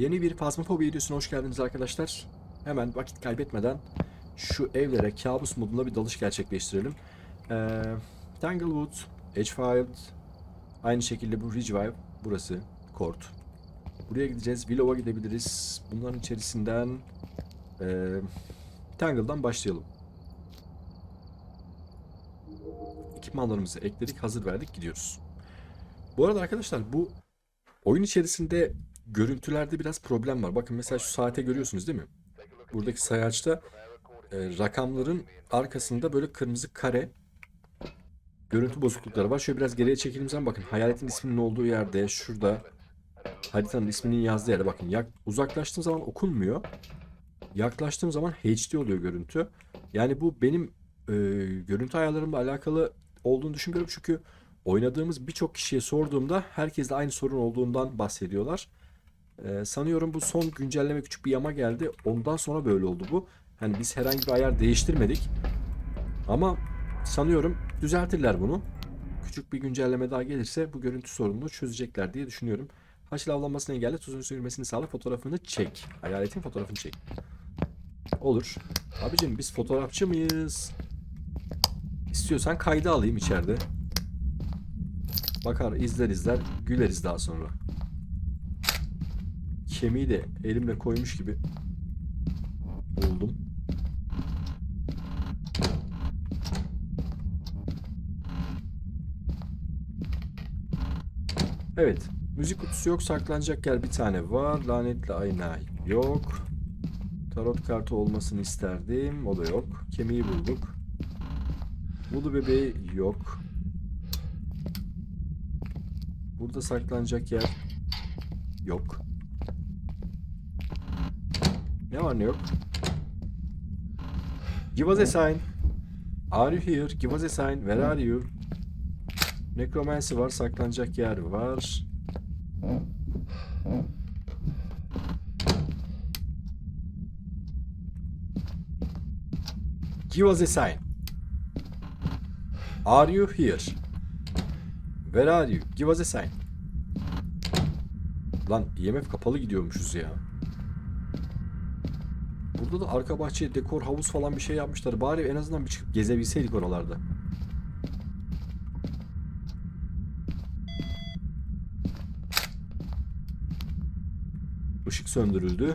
Yeni bir Phasmophobia videosuna hoş geldiniz arkadaşlar. Hemen vakit kaybetmeden şu evlere kabus modunda bir dalış gerçekleştirelim. Ee, Tanglewood, Edgefield, aynı şekilde bu Ridgeville, burası Court. Buraya gideceğiz, Willow'a gidebiliriz. Bunların içerisinden ee, Tangle'dan başlayalım. Ekipmanlarımızı ekledik, hazır verdik, gidiyoruz. Bu arada arkadaşlar bu oyun içerisinde görüntülerde biraz problem var. Bakın mesela şu saate görüyorsunuz değil mi? Buradaki sayaçta e, rakamların arkasında böyle kırmızı kare görüntü bozuklukları var. Şöyle biraz geriye çekildiğim zaman bakın hayaletin isminin olduğu yerde şurada haritanın isminin yazdığı yerde bakın yak, uzaklaştığım zaman okunmuyor. Yaklaştığım zaman HD oluyor görüntü. Yani bu benim e, görüntü ayarlarımla alakalı olduğunu düşünmüyorum çünkü oynadığımız birçok kişiye sorduğumda herkes de aynı sorun olduğundan bahsediyorlar. Ee, sanıyorum bu son güncelleme küçük bir yama geldi. Ondan sonra böyle oldu bu. Hani biz herhangi bir ayar değiştirmedik. Ama sanıyorum düzeltirler bunu. Küçük bir güncelleme daha gelirse bu görüntü sorununu çözecekler diye düşünüyorum. Haşil avlanmasını engelle, tuzun sürmesini sağla, fotoğrafını çek. Hayaletin fotoğrafını çek. Olur. Abicim biz fotoğrafçı mıyız? İstiyorsan kayda alayım içeride. Bakar, izler izler, güleriz daha sonra. Kemiği de elimle koymuş gibi oldum. Evet. Müzik kutusu yok. Saklanacak yer bir tane var. Lanetli ayna yok. Tarot kartı olmasını isterdim. O da yok. Kemiği bulduk. Bulu bebeği yok. Burada saklanacak yer yok. Ne var ne yok? Give us a sign. Are you here? Give us a sign. Where are you? Necromancy var. Saklanacak yer var. Give us a sign. Are you here? Where are you? Give us a sign. Lan IMF kapalı gidiyormuşuz ya. Burada da arka bahçeye dekor havuz falan bir şey yapmışlar. Bari en azından bir çıkıp gezebilseydik oralarda. Işık söndürüldü.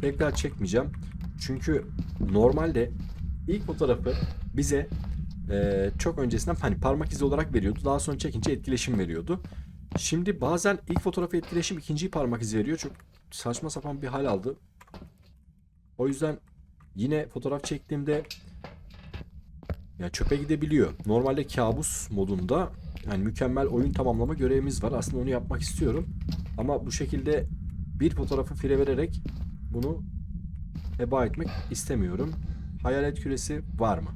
Tekrar çekmeyeceğim. Çünkü normalde ilk fotoğrafı bize eee, çok öncesinden hani parmak izi olarak veriyordu. Daha sonra çekince etkileşim veriyordu. Şimdi bazen ilk fotoğrafı etkileşim ikinciyi parmak izi veriyor. Çok saçma sapan bir hal aldı. O yüzden yine fotoğraf çektiğimde ya çöpe gidebiliyor. Normalde kabus modunda yani mükemmel oyun tamamlama görevimiz var. Aslında onu yapmak istiyorum. Ama bu şekilde bir fotoğrafı fire vererek bunu heba etmek istemiyorum. Hayalet küresi var mı?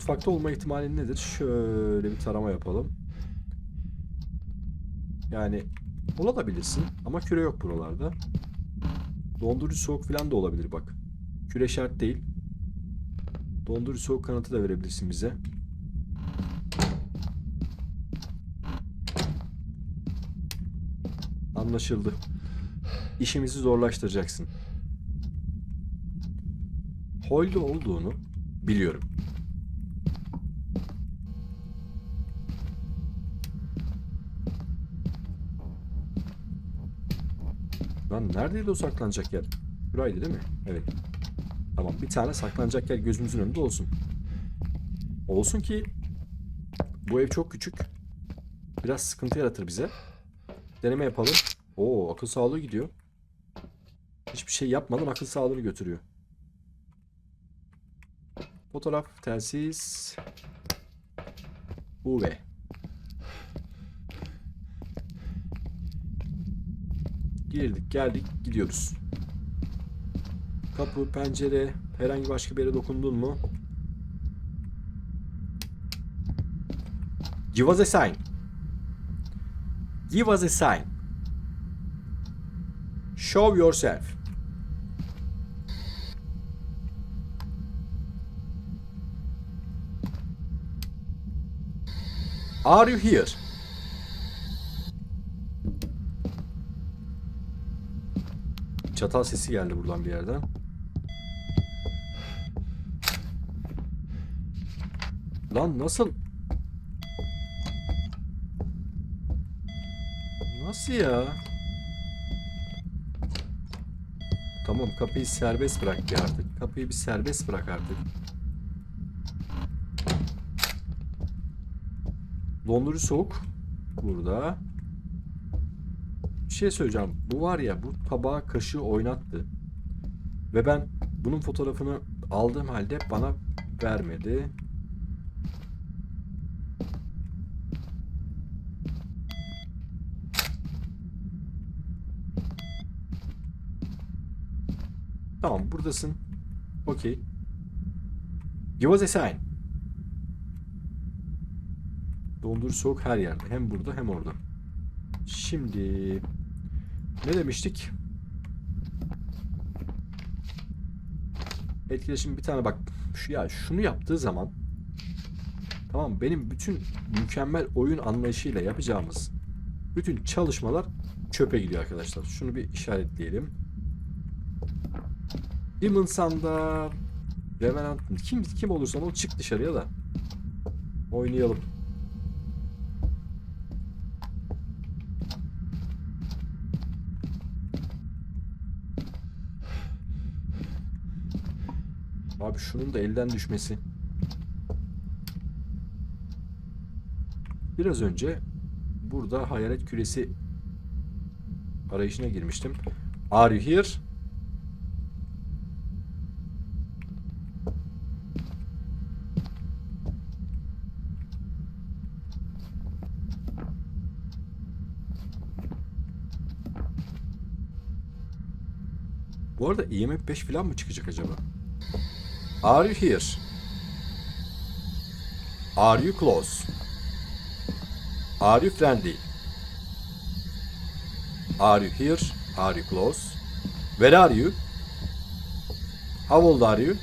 Mutfakta olma ihtimali nedir? Şöyle bir tarama yapalım. Yani olabilirsin ama küre yok buralarda. Dondurucu soğuk falan da olabilir bak. Küre şart değil. Dondurucu soğuk kanatı da verebilirsin bize. Anlaşıldı. İşimizi zorlaştıracaksın. Holde olduğunu biliyorum. Lan neredeydi o saklanacak yer? Buraydı değil mi? Evet. Tamam bir tane saklanacak yer gözümüzün önünde olsun. Olsun ki bu ev çok küçük. Biraz sıkıntı yaratır bize. Deneme yapalım. Oo akıl sağlığı gidiyor. Hiçbir şey yapmadan akıl sağlığını götürüyor. Fotoğraf, telsiz, UV. Girdik geldik gidiyoruz. Kapı, pencere, herhangi başka bir yere dokundun mu? Give us a sign. Give us a sign. Show yourself. Are you here? Çatal sesi geldi buradan bir yerden. Lan nasıl? Nasıl ya? Tamam kapıyı serbest bırak bir artık. Kapıyı bir serbest bırak artık. Dondurucu soğuk. Burada. Şey söyleyeceğim. Bu var ya bu tabağı kaşığı oynattı. Ve ben bunun fotoğrafını aldığım halde bana vermedi. Tamam buradasın. Okey. Give us a sign. Dondurucu soğuk her yerde. Hem burada hem orada. Şimdi ne demiştik? Etkileşim bir tane bak şu ya şunu yaptığı zaman tamam benim bütün mükemmel oyun anlayışıyla yapacağımız bütün çalışmalar çöpe gidiyor arkadaşlar. Şunu bir işaretleyelim. Demon Sun'da Revenant kim kim olursan ol çık dışarıya da oynayalım. Şunun da elden düşmesi. Biraz önce burada hayalet küresi arayışına girmiştim. Are you here? Bu arada IMF 5 falan mı çıkacak acaba? Are you here? Are you close? Are you friendly? Are you here? Are you close? Where are you? How old are you?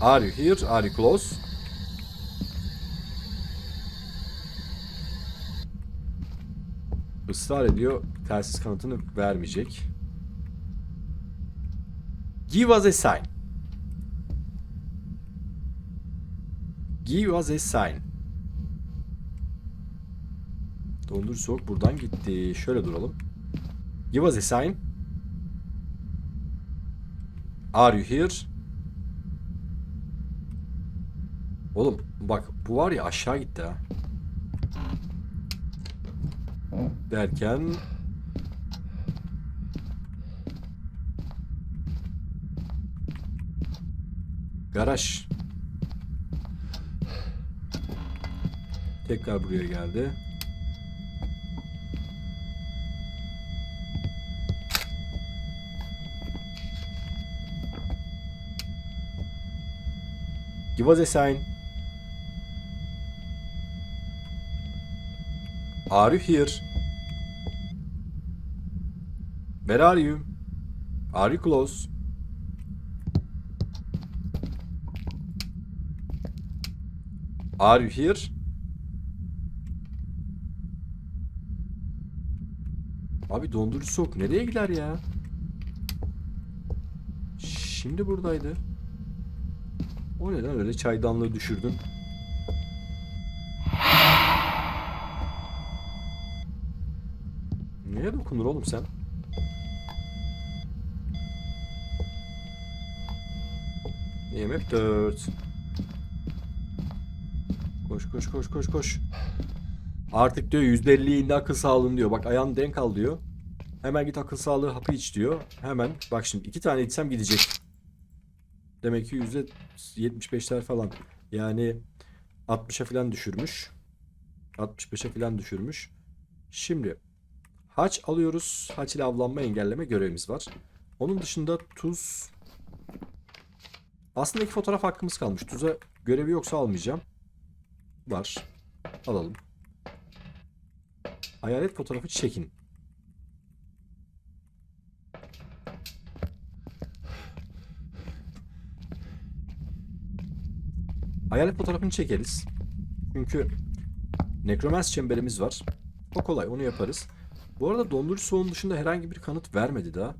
Are you here? Are you close? Israr ediyor. Telsiz kanıtını vermeyecek. Give us a sign. Give us a sign. Dondur soğuk buradan gitti. Şöyle duralım. Give us a sign. Are you here? Oğlum bak bu var ya aşağı gitti ha. Derken Garaj. Tekrar buraya geldi. Give us a sign. Are you here? Where are you? Are you close? Are you here? Abi dondurucu soğuk nereye gider ya? Şimdi buradaydı. O neden öyle çaydanlığı düşürdün? Neye dokunur oğlum sen? EMF 4 Koş koş koş koş koş. Artık diyor %50'ye indi akıl sağlığın diyor. Bak ayağını denk al diyor. Hemen git akıl sağlığı hapı iç diyor. Hemen bak şimdi iki tane içsem gidecek. Demek ki %75'ler falan. Yani 60'a falan düşürmüş. 65'e falan düşürmüş. Şimdi haç alıyoruz. Haç ile avlanma engelleme görevimiz var. Onun dışında tuz aslında iki fotoğraf hakkımız kalmış. Tuza görevi yoksa almayacağım. Var. Alalım. Hayalet fotoğrafı çekin. Hayalet fotoğrafını çekeriz. Çünkü Necromance çemberimiz var. O kolay onu yaparız. Bu arada dondurucu soğun dışında herhangi bir kanıt vermedi daha.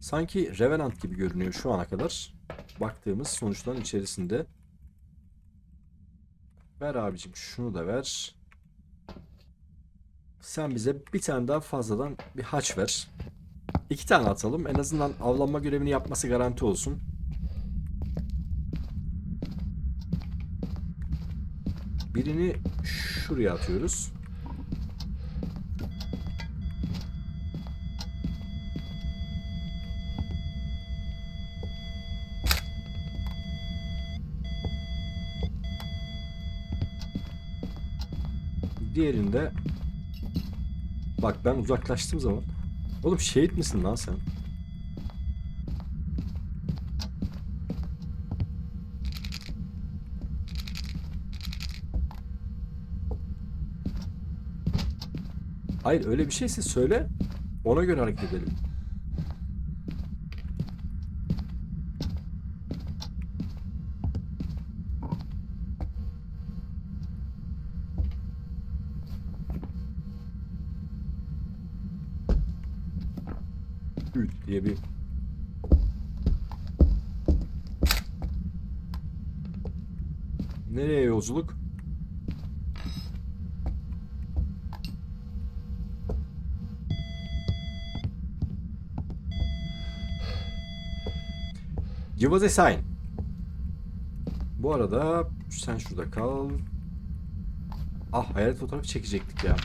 Sanki Revenant gibi görünüyor şu ana kadar. Baktığımız sonuçların içerisinde. Ver abicim şunu da ver. Sen bize bir tane daha fazladan bir haç ver. İki tane atalım. En azından avlanma görevini yapması garanti olsun. Birini şuraya atıyoruz. Diğerinde Bak ben uzaklaştığım zaman Oğlum şehit misin lan sen? Hayır öyle bir şeyse söyle. Ona göre hareket edelim. Üt diye bir Nereye yolculuk? Give us a sign. Bu arada sen şurada kal. Ah hayalet fotoğrafı çekecektik ya.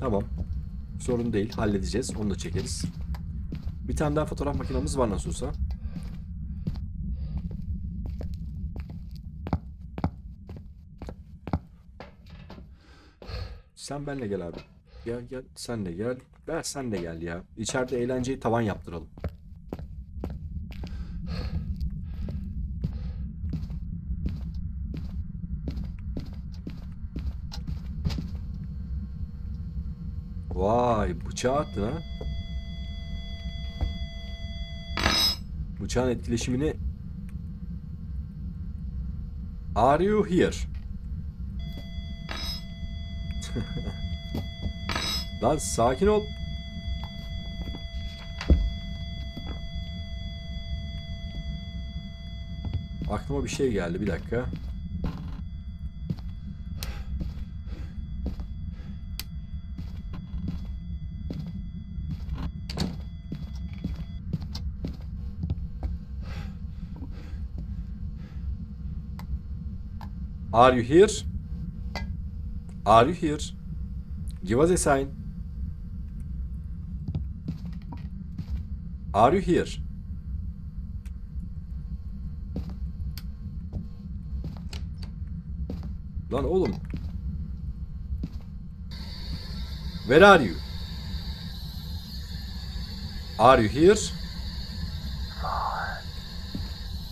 Tamam. Sorun değil. Halledeceğiz. Onu da çekeriz. Bir tane daha fotoğraf makinamız var nasıl olsa. Sen benle gel abi. Gel gel sen de gel. Ver sen de gel ya. İçeride eğlenceyi tavan yaptıralım. Vay bıçağı attın ha. Bıçağın etkileşimini Are you here? Lan sakin ol. Aklıma bir şey geldi bir dakika. Are you here? Are you here? Give us a sign. Are you here? Lan oğlum. Where are you? Are you here?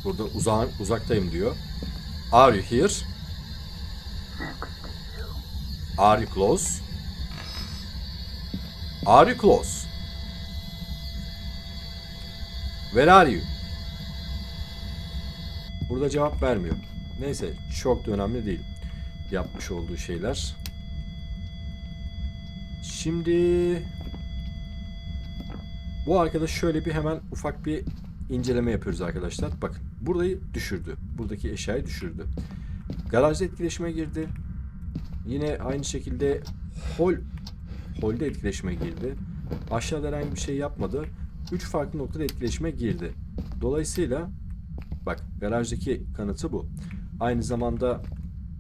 Burada uzağın, uzaktayım diyor. Are you here? Are you close? Are you close? Where are you? Burada cevap vermiyor. Neyse çok da önemli değil. Yapmış olduğu şeyler. Şimdi bu arkadaş şöyle bir hemen ufak bir inceleme yapıyoruz arkadaşlar. Bakın burayı düşürdü. Buradaki eşyayı düşürdü. Garajda etkileşime girdi. Yine aynı şekilde hol holde etkileşime girdi. Aşağıda herhangi bir şey yapmadı. Üç farklı noktada etkileşime girdi. Dolayısıyla bak garajdaki kanıtı bu. Aynı zamanda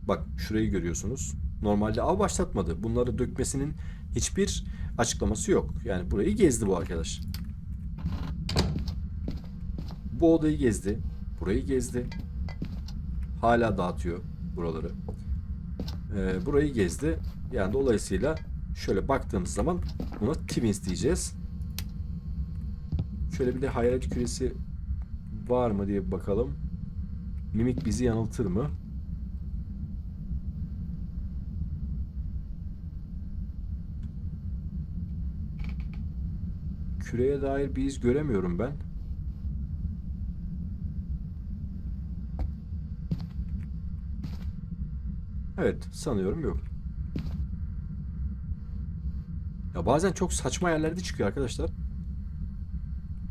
bak şurayı görüyorsunuz. Normalde av başlatmadı. Bunları dökmesinin hiçbir açıklaması yok. Yani burayı gezdi bu arkadaş. Bu odayı gezdi. Burayı gezdi. Hala dağıtıyor buraları. Ee, burayı gezdi. Yani dolayısıyla şöyle baktığımız zaman buna Twins diyeceğiz. Şöyle bir de hayalet küresi var mı diye bakalım. Mimik bizi yanıltır mı? Küreye dair bir iz göremiyorum ben. Evet, sanıyorum yok. Ya bazen çok saçma yerlerde çıkıyor arkadaşlar.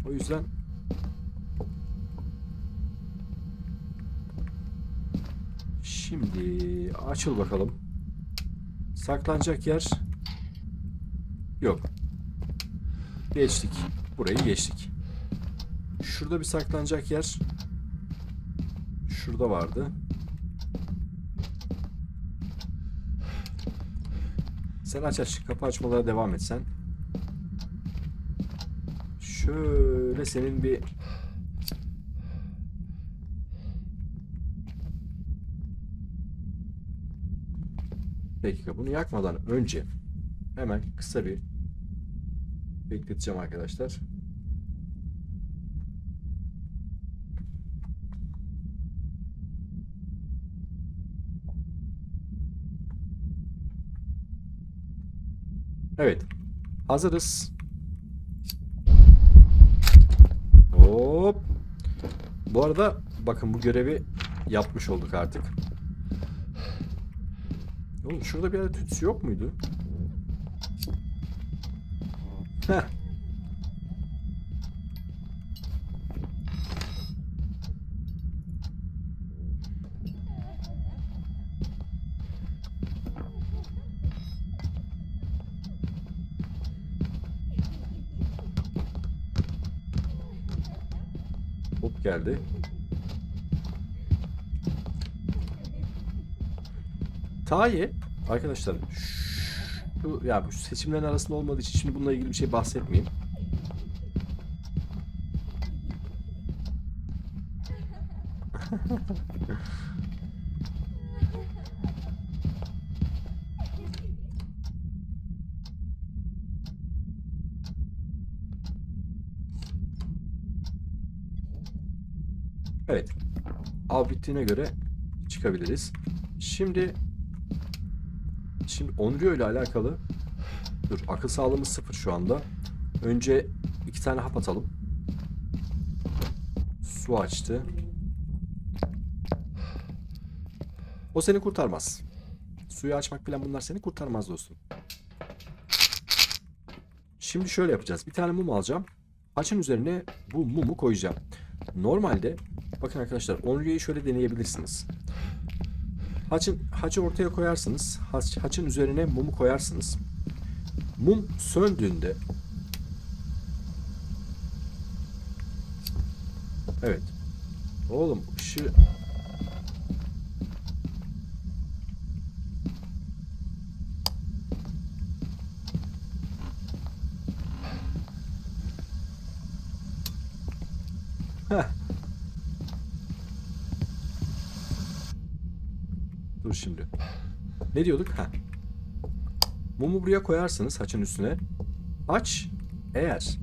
O yüzden Şimdi açıl bakalım. Saklanacak yer yok. Geçtik. Burayı geçtik. Şurada bir saklanacak yer şurada vardı. Sen aç aç. Kapı açmalara devam et sen. Şöyle senin bir dakika bunu yakmadan önce hemen kısa bir bekleteceğim arkadaşlar. Evet. Hazırız. Hop. Bu arada bakın bu görevi yapmış olduk artık. Oğlum şurada bir yerde tütsü yok muydu? Heh. Geldi. Tayi arkadaşlar şu, ya bu seçimlerin arasında olmadığı için şimdi bununla ilgili bir şey bahsetmeyeyim. Evet. Av bittiğine göre çıkabiliriz. Şimdi şimdi Onryo ile alakalı dur akıl sağlığımız sıfır şu anda. Önce iki tane hap atalım. Su açtı. O seni kurtarmaz. Suyu açmak falan bunlar seni kurtarmaz dostum. Şimdi şöyle yapacağız. Bir tane mum alacağım. Haçın üzerine bu mumu koyacağım. Normalde bakın arkadaşlar Onryo'yu şöyle deneyebilirsiniz. Haçın, haçı ortaya koyarsınız. Haç, haçın üzerine mumu koyarsınız. Mum söndüğünde Evet. Oğlum ışığı Heh. Dur şimdi. Ne diyorduk? Ha. Mumu buraya koyarsınız haçın üstüne. Haç eğer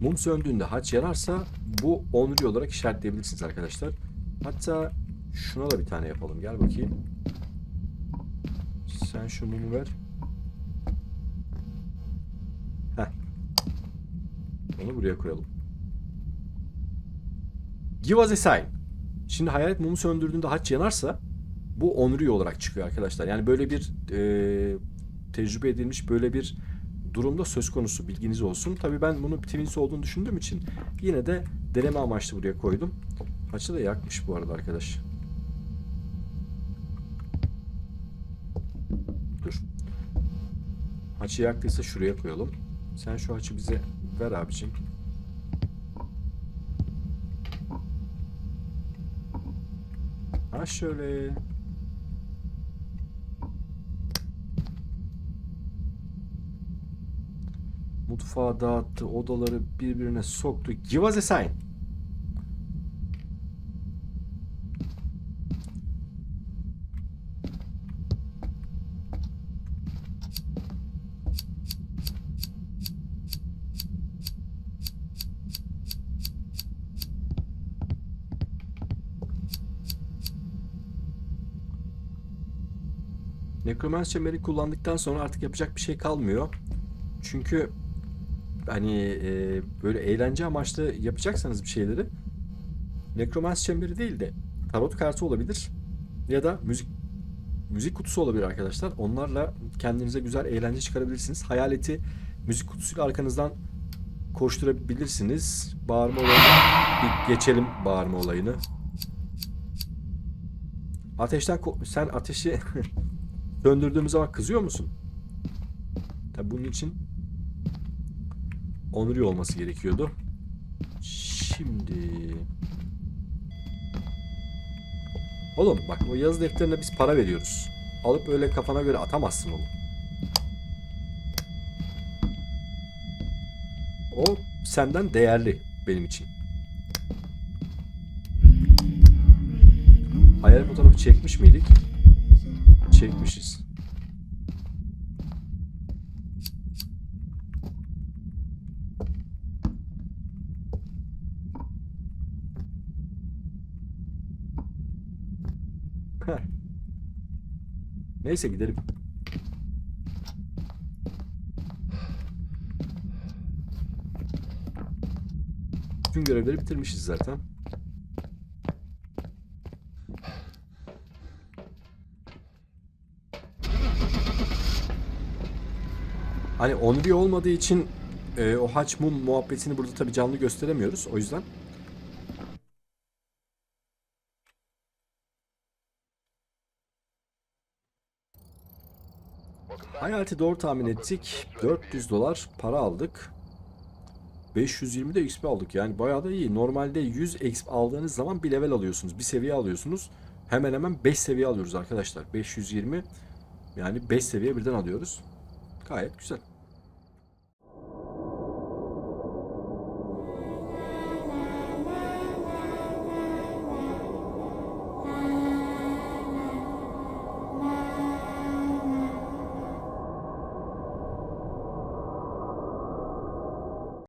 mum söndüğünde haç yanarsa bu onuri olarak işaretleyebilirsiniz arkadaşlar. Hatta şuna da bir tane yapalım. Gel bakayım. Sen şu mumu ver. Heh. Onu buraya koyalım. Give us a sign. Şimdi hayalet mumu söndürdüğünde haç yanarsa bu onuri olarak çıkıyor arkadaşlar. Yani böyle bir e, tecrübe edilmiş böyle bir durumda söz konusu bilginiz olsun. Tabii ben bunu Twins olduğunu düşündüğüm için yine de deneme amaçlı buraya koydum. Haçı da yakmış bu arada arkadaş. Dur. Haçı yaktıysa şuraya koyalım. Sen şu haçı bize ver abicim. Ha şöyle. Mutfağı dağıttı, odaları birbirine soktu. Give us a sign. Necromance çemberi kullandıktan sonra artık yapacak bir şey kalmıyor. Çünkü hani e, böyle eğlence amaçlı yapacaksanız bir şeyleri Necromance çemberi değil de tarot kartı olabilir ya da müzik müzik kutusu olabilir arkadaşlar. Onlarla kendinize güzel eğlence çıkarabilirsiniz. Hayaleti müzik kutusuyla arkanızdan koşturabilirsiniz. Bağırma olayını bir geçelim bağırma olayını. Ateşten sen ateşi söndürdüğümüz zaman kızıyor musun? Tabi bunun için onuri olması gerekiyordu. Şimdi Oğlum bak o yazı defterine biz para veriyoruz. Alıp öyle kafana göre atamazsın onu. O senden değerli benim için. Hayal fotoğrafı çekmiş miydik? Çekmişiz. Heh. Neyse gidelim. Bütün görevleri bitirmişiz zaten. Hani Onry olmadığı için e, o haç mum muhabbetini burada tabii canlı gösteremiyoruz. O yüzden Hayaleti doğru tahmin ettik. 400 dolar para aldık. 520 de XP aldık. Yani bayağı da iyi. Normalde 100 XP aldığınız zaman bir level alıyorsunuz. Bir seviye alıyorsunuz. Hemen hemen 5 seviye alıyoruz arkadaşlar. 520 yani 5 seviye birden alıyoruz. Gayet güzel.